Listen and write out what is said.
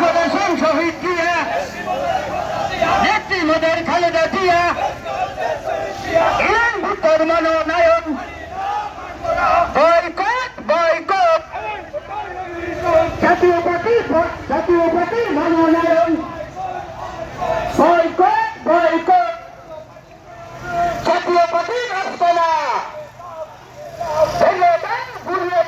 করে শুন শহীদ দিয়া নেত্রী মোদের খালেদা জিয়া ইরান ভুট্টোর মনোনয়ন। Boycott boycott. জাতীয় পার্টি জাতীয় পার্টির মনোনয়ন। Boycott boycott. জাতীয় পার্টি রাস্তা না ভুলে